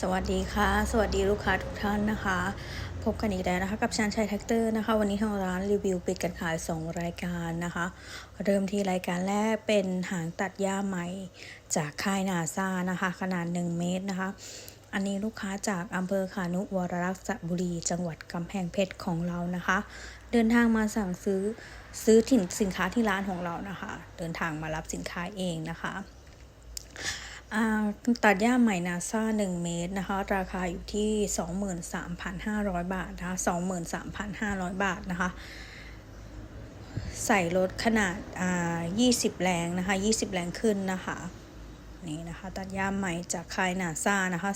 สวัสดีค่ะ สวัสดีลูกค้าทุกท่านนะคะ พบกันอีกแล้วนะคะ กับชานชัยแท็กเตอร์นะคะ วันนี้ทางร้านรีวิวปิดการขาย 2 รายการนะคะ เริ่มที่รายการแรกเป็นหางตัดหญ้าใหม่จากค่ายนาซานะคะ ขนาด 1 เมตรนะคะ อันนี้ลูกค้าจากอำเภอขานุวรรักษบุรี จังหวัดกำแพงเพชรของเรานะคะ เดินทางมาสั่งซื้อซื้อถิ่นสินค้าที่ร้านของเรานะคะ เดินทางมารับสินค้าเองนะคะ ตัดหญ้าใหม่นาซา1เมตรนะคะ ราคาอยู่ที่ 23,500 บาทนะคะ23,500 บาทนะคะ ใส่รถขนาดอ่า20 แรงนะคะ 20 แรงขึ้นนะคะ นี่นะคะ ตัดหญ้าใหม่จากค่ายนาซานะคะ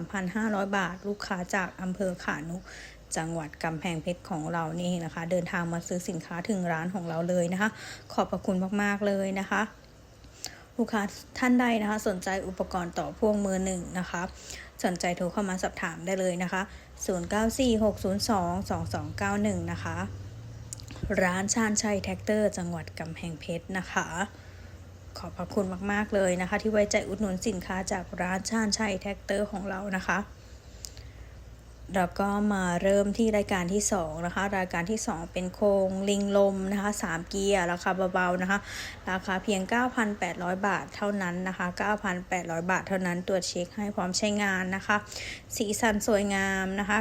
23,500 บาท ลูกค้าจากอำเภอขานุจังหวัดกำแพงเพชรของเรานี่นะคะ เดินทางมาซื้อสินค้าถึงร้านของเราเลยนะคะ ขอบพระคุณมาก ๆ เลยนะคะ ลูกค้าท่านใดนะคะ สนใจอุปกรณ์ต่อพ่วงมือหนึ่งนะคะ สนใจโทรเข้ามาสอบถามได้เลยนะคะ 0946022291 นะคะ ร้านชาญชัยแท็กเตอร์ จังหวัดกำแพงเพชรนะคะ ขอบพระคุณมาก ๆ เลยนะคะ ที่ไว้ใจอุดหนุนสินค้าจากร้านชาญชัยแท็กเตอร์ของเรานะคะ แล้วก็มาเริ่มที่รายการที่2นะคะ รายการที่ 2 เป็นโครงลิงลมนะคะ3เกียร์ราคาเบาๆนะคะ ราคาเพียง 9,800 บาทเท่านั้นนะคะ 9,800 บาทเท่านั้นตรวจเช็คให้พร้อมใช้งานนะคะ สีสันสวยงามนะคะ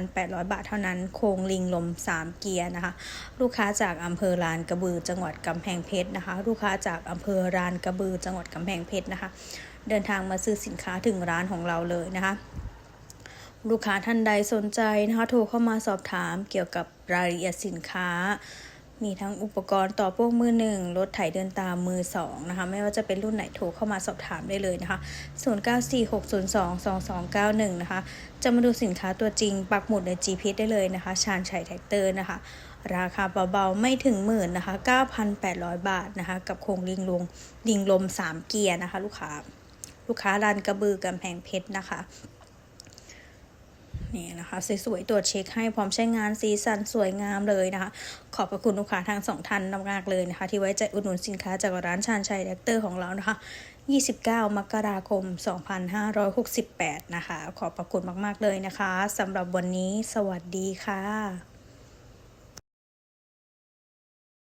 9,800 บาทเท่านั้น โครงลิงลม 3 เกียร์นะคะ ลูกค้าจากอำเภอลานกระบือจังหวัดกำแพงเพชรนะคะ ลูกค้าจากอำเภอลานกระบือจังหวัดกำแพงเพชรนะคะ เดินทางมาซื้อสินค้าถึงร้านของเราเลยนะคะ ลูกค้าท่านใดสนใจนะคะโทรเข้ามาสอบถามเกี่ยวกับรายละเอียดสินค้า มีทั้งอุปกรณ์ต่อพวกมือหนึ่งรถไถเดินตามมือสองนะคะ ไม่ว่าจะเป็นรุ่นไหนโทรเข้ามาสอบถามได้เลยนะคะ 0946022291 นะคะ จะมาดูสินค้าตัวจริง ปักหมุดใน GPS ได้เลยนะคะ ชาญชัยแท็กเตอร์นะคะ ราคาเบาๆ ไม่ถึงหมื่นนะคะ 9,800 บาทนะคะ กับโครงลิงลงลิงลม 3 เกียร์นะคะ ลูกค้า ลูกค้าลานกระบือกำแพงเพชรนะคะ นี่นะคะสวยๆตรวจเช็คให้พร้อมใช้งานสีสันสวยงามเลยนะคะ ขอบพระคุณลูกค้าทั้งสองท่านมากๆเลยนะคะ ที่ไว้ใจอุดหนุนสินค้าจากร้านชานชัยแดกเตอร์ของเรานะคะ 29 มกราคม 2568 นะคะ ขอบพระคุณมากๆเลยนะคะสำหรับวันนี้ สวัสดีค่ะ